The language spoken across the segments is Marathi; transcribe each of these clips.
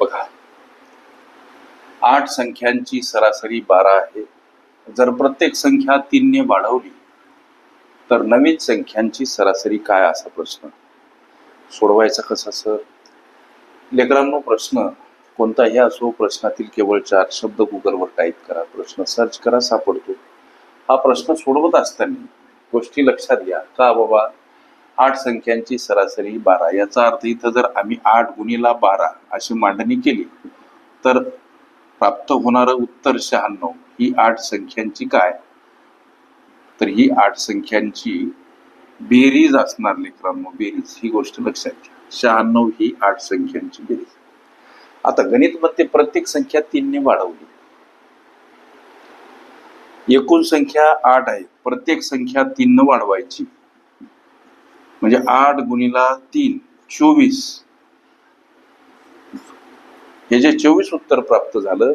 बघा. आठ संख्यांची सरासरी बारा आहे. जर प्रत्येक संख्या तीनने वाढवली तर नवीन संख्यांची सरासरी काय असा प्रश्न? सोडवायचा कसा सर? लेकरांनो प्रश्न कोणताही असो प्रश्नातील केवळ चार शब्द गुगलवर टाईप करा. प्रश्न सर्च करा सापडतो. हा प्रश्न सोडवत असताना गोष्टी लक्षात घ्या. का बाबा? आठ संख्यांची सरासरी बारा. याचा अर्थ इथं जर आम्ही आठ गुणीला बारा अशी मांडणी केली तर प्राप्त होणारं उत्तर शहाण्णव. ही आठ संख्यांची काय? तर ही आठ संख्यांची बेरीज असणार लेकरांनो बेरीज. ही गोष्ट लक्षात घ्या. शहाण्णव ही आठ संख्यांची बेरीज. आता गणित मध्ये प्रत्येक संख्या तीनने वाढवली. एकूण संख्या आठ आहे. प्रत्येक संख्या तीननं वाढवायची. म्हणजे आठ गुणीला तीन चोवीस. हे जे चोवीस उत्तर प्राप्त झालं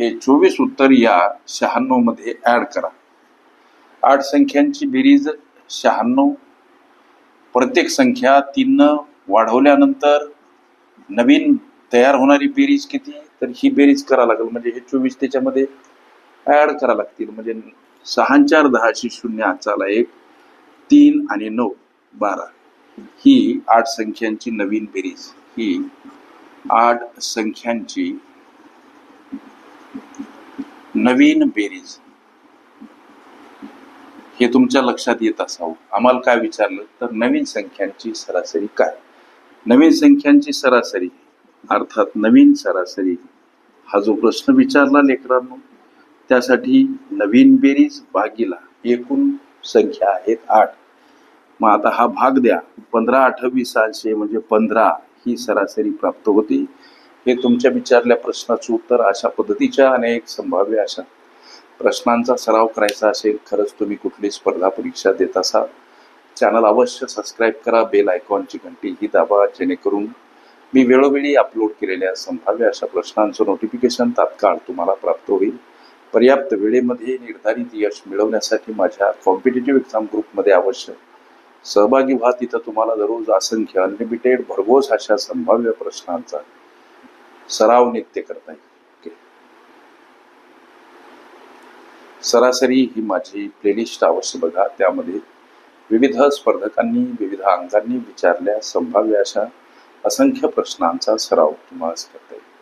हे चोवीस उत्तर या शहाण्णवमध्ये ऍड करा. आठ संख्यांची बेरीज शहाण्णव. प्रत्येक संख्या तीननं वाढवल्यानंतर नवीन तयार होणारी बेरीज किती? तर ही बेरीज करा लागेल. म्हणजे हे चोवीस त्याच्यामध्ये ऍड करा लागतील. म्हणजे सहा चार दहाशे शून्य आचाला एक तीन आणि नऊ. बारा. ही आठ संख्यांची नवीन बेरीज ही आठ संख्यांची नवीन बेरीज हे तुमच्या लक्षात येत असावं. आम्हाला काय विचारलं? तर नवीन संख्यांची सरासरी काय? नवीन संख्यांची सरासरी. अर्थात नवीन सरासरी. हा जो प्रश्न विचारला लेकरांनो त्यासाठी नवीन बेरीज भागीला. एकूण संख्या आहेत आठ. मग आता हा भाग द्या. पंधरा अठ्ठावीस सहाशे म्हणजे पंधरा ही सरासरी प्राप्त होती. हे तुमच्या विचारल्या प्रश्नाचं उत्तर अशा पद्धतीच्या अनेक संभाव्य अशा प्रश्नांचा सराव करायचा असेल खरंच तुम्ही कुठली स्पर्धा परीक्षा देत असाल. चॅनल अवश्य सबस्क्राईब करा बेल आयकॉनची घंटी ही दाबा जेणेकरून मी वेळोवेळी अपलोड केलेल्या संभाव्य अशा प्रश्नांचं नोटिफिकेशन तात्काळ तुम्हाला प्राप्त होईल. पर्याप्त वेळेमध्ये निर्धारित यश मिळवण्यासाठी माझ्या कॉम्पिटेटिव्ह एक्झाम ग्रुपमध्ये अवश्य सहभागी व्हा तिथं तुम्हाला दररोज असंख्य अनलिमिटेड भरघोस अशा संभाव्य प्रश्नांचा सराव नित्य करता येईल. सरासरी ही माझी प्लेलिस्ट अवश्य बघा. त्यामध्ये विविध स्पर्धकांनी विविध अंगांनी विचारल्या संभाव्य अशा असंख्य प्रश्नांचा सराव तुम्हाला करता येईल.